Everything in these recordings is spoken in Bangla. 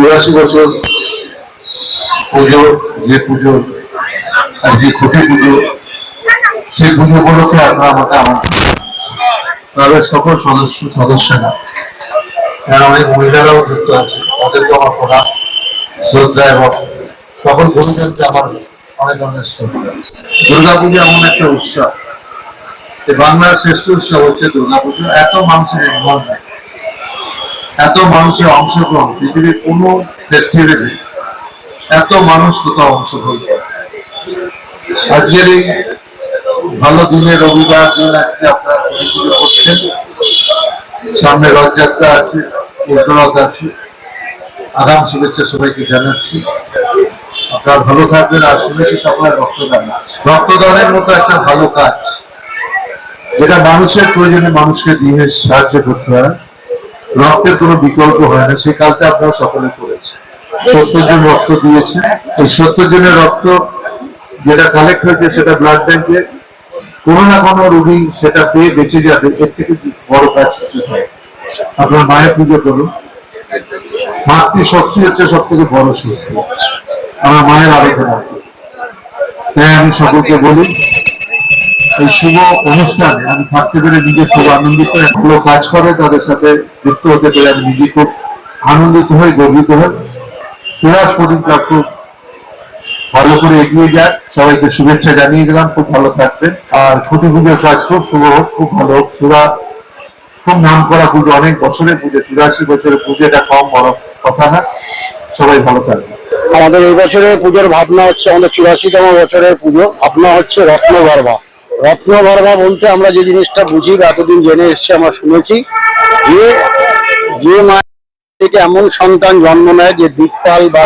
চুরাশি বছর পুজো, যে পুজো, আর যে খুঁটি পুজো, সেই পুজো উপলক্ষে আপনারা আমাকে আমার ক্লাবের সকল সদস্য, সদস্যরা, যারা অনেক মহিলারাও যুক্ত আছে তাদেরকে আমার প্রণাম, শ্রদ্ধা এবং সকল গুরুজনকে আমার অনেক অনেক শ্রদ্ধা। দুর্গা পুজো এমন একটা উৎসব। বাংলার শ্রেষ্ঠ উৎসব হচ্ছে দুর্গা পুজো এত মানুষের ইনভলভমেন্ট এত মানুষের অংশগ্রহণ, পৃথিবীর কোনো ফেস্টিভ্যালে এত মানুষ কোথাও অংশগ্রহণ করে। আজকের এই ভালো দিনে রবিবার দিন আজকে আপনারা করছেন। সামনে রথযাত্রা আছে, উল্টোরথ আছে। আগাম শুভেচ্ছা সবাইকে জানাচ্ছি। আপনারা ভালো থাকবেন আর শুনেছি সকলের রক্তদান। রক্তদানের মতো একটা ভালো কাজ, যেটা মানুষের প্রয়োজনে মানুষকে দিয়ে সাহায্য করতে হয়। রক্তের কোনো বিকল্প হয় না। সেই কাজটা আপনারা সকলে করেছেন। সত্তর জন রক্ত দিয়েছেন এই সত্তর জনের রক্ত যেটা কালেক্ট হয়েছে সেটা ব্লাড ব্যাংকে কোনো না কোনো রোগী সেটা পেয়ে বেঁচে যাবে। এর থেকে বড় কাজ কিছু হয় আপনার মায়ের পুজো করুন। মাতৃ শক্তি হচ্ছে সব থেকে বড় শক্তি। আমার মায়ের আরাধনা করি। তাই আমি সকলকে বলি এই শুভ অনুষ্ঠানে আমি থাকতে পেরে নিজে খুব আনন্দিত ভালো কাজ করে, তাদের সাথে যুক্ত হতে পেরে আমি নিজে খুব আনন্দিত হই, গর্বিত হই। সুভাষ প্রদীপ খুব ভালো করে এগিয়ে যাক। সবাইকে শুভেচ্ছা জানিয়ে দিলাম, খুব ভালো থাকবেন। আর খুঁটি পুজোর কাজ খুব শুভ হোক, খুব ভালো হোক। সুরা, খুব নাম করা পুজো, অনেক বছরের পুজো, চুরাশি বছরের পুজো, এটা কম বড় কথা না। সবাই ভালো থাকবে আমাদের এই বছরের পুজোর ভাবনা হচ্ছে আমাদের চুরাশিতম বছরের পুজো। ভাবনা হচ্ছে রত্নগর্ভা। রত্নগর্ভা বলতে আমরা যে জিনিসটা বুঝি বা এতদিন জেনে এসছি, আমরা শুনেছি যে যে মা থেকে এমন সন্তান জন্ম নেয় যে দিকপাল বা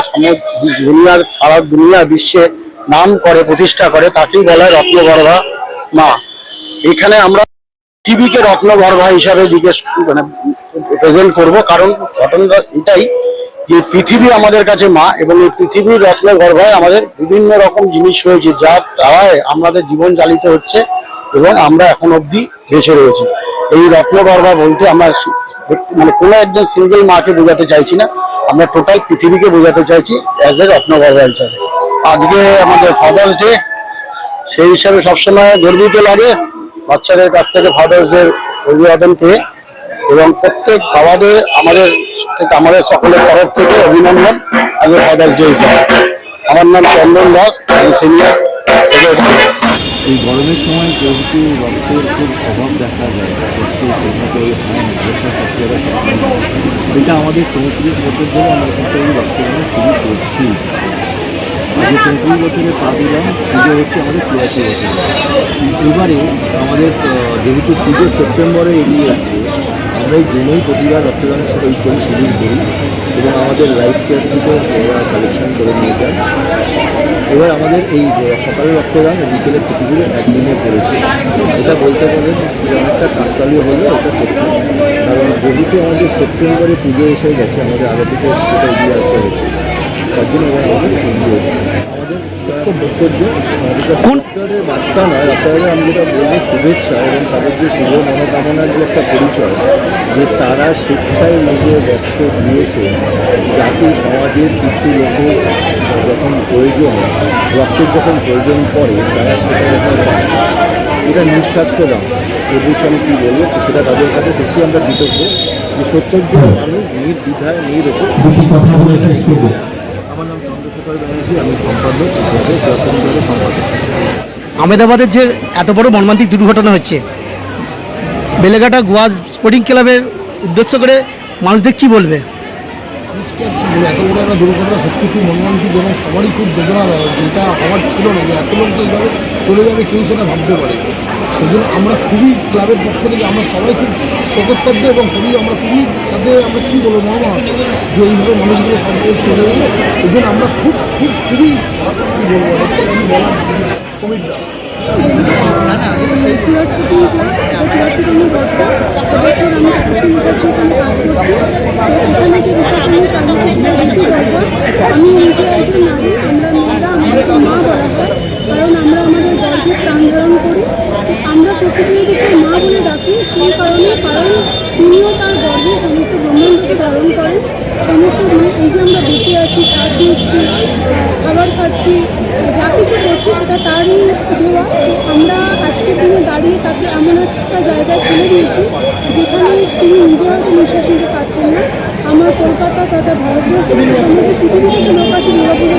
দুনিয়ার, সারা দুনিয়া বিশ্বে নাম করে, প্রতিষ্ঠা করে, তাকেই বলা হয় রত্নগর্ভা মা। এখানে আমরা পৃথিবীকে রত্নগর্ভা হিসাবে জিজ্ঞেস মানে প্রেজেন্ট করব, কারণ ঘটনাটা এটাই যে পৃথিবী আমাদের কাছে মা এবং এই পৃথিবীর রত্ন গর্ভায় আমাদের বিভিন্ন রকম জিনিস রয়েছে যার দ্বারায় আমাদের জীবন চালিত হচ্ছে এবং আমরা এখন অবধি বেঁচে রয়েছি। এই রত্ন গর্ভা বলতে আমরা মানে কোনো একজন সিঙ্গেল মাকে বোঝাতে চাইছি না। আমরা টোটাল পৃথিবীকে বোঝাতে চাইছি অ্যাজ এ রত্ন গর্ভা হিসাবে। আজকে আমাদের ফাদার্স ডে সেই হিসাবে সবসময় গর্বিত লাগে বাচ্চাদের কাছ থেকে ফাদার্স ডে অভিবাদন পেয়ে এবং প্রত্যেক বাবাদের আমাদের থেকে আমাদের সকলের তরফ থেকে অভিনন্দন। আমি ফাদার্স ডে হিসাবে আমার নাম চন্দন দাস, আমি সিনিয়র এই গরমের সময় যেহেতু রক্তের খুব অভাব দেখা যায়? হয় আমাদের চৌত্রিশ বছর ধরে আমরা কিন্তু এই রক্তদান শুরু করছি। আগে চৌত্রিশ বছরে পা দিলাম, পুজো হচ্ছে আমাদের চুরাশি বছর। এবারে আমাদের যেহেতু পুজো সেপ্টেম্বরে এগিয়ে এসছে আমরা এই জন্যই প্রতিবার রক্তদানের সাথে করি শিবির করি এবং আমাদের লাইফ কেয়ার থেকে ওরা কালেকশন করে নিয়ে যায় এবার আমাদের এই সকালে রক্তদান, বিকেলে ক্ষতিগুলো একদিনে পড়েছে এটা বলতে পারেন অনেকটা কাকতালীয় হলেও এটা সত্যি কারণ যেহেতু আমাদের সেপ্টেম্বরে পুজো এসে গেছে, আমাদের আগে থেকে সেটা এগিয়ে আসতে হয়েছে। তার জন্য এবার আমাদের এসেছে। বক্তব্য কোন বার্তা নয় আমি যেটা বলব শুভেচ্ছা এবং তাদের যে শুভ মনোকামনার যে একটা পরিচয় যে তারা স্বেচ্ছায় নিজের রক্ত দিয়েছে যাতে সমাজের কিছু লোকের যখন প্রয়োজন রক্তের যখন প্রয়োজন পড়ে তারা সেটা যখন এটা নিঃস্বার্থ দাম এ বিষয়ে আমি কী বলব সেটা তাদের কাছে সত্যি আমরা কৃতজ্ঞ। যে সত্তর জন মানুষ নির্দ্বিধায় নিরোপে আমার আমেদাবাদের যে এত বড় মর্মান্তিক দুর্ঘটনা হচ্ছে, বেলেঘাটা গোয়া স্পোর্টিং ক্লাবের উদ্দেশ্য করে মানুষদের কি বলবে? এত বড় একটা দুর্ঘটনা সত্যি খুব মর্মান্তিক এবং সবারই খুব বেদনা, যেটা হওয়ার ছিল না যে এত লোক এইভাবে চলে যাবে কেউ সেটা ভাবতে পারে। সেই আমরা খুবই ক্লাবের পক্ষ থেকে আমরা সবাই খুব শোকস্তব্ধ এবং সবই আমরা খুবই তাতে আমরা কী বলব, মহামা, যে এইভাবে মানুষগুলো সব চলে গেল। এই জন্য আমরা খুব খুব, খুবই বলব আমি নিজে একজন নারী আমরা মা বলা হয় কারণ আমরা আমাদের গর্ভে প্রাণ ধারণ করি তো আমরা প্রকৃতিকে মা বলে ডাকি সেই কারণে কারণ তিনিও তার গর্ভে সমস্ত ব্রহ্মাণ্ড রূপে ধারণ করেন সমস্ত মানে এই যে আমরা সার দিচ্ছি খাবার খাচ্ছি, যা কিছু করছি সেটা তারই দেওয়া আমরা আজকের দিনে দাঁড়িয়ে তাকে এমন একটা জায়গায় ফেলে দিয়েছি, যেখানে তিনি নিজের হয়তো নিঃশ্বাস নিতে পারছেন না। আমার কলকাতা তথা ভারতবর্ষ সমস্ত পৃথিবী থেকে লোক দুর্গাপুজো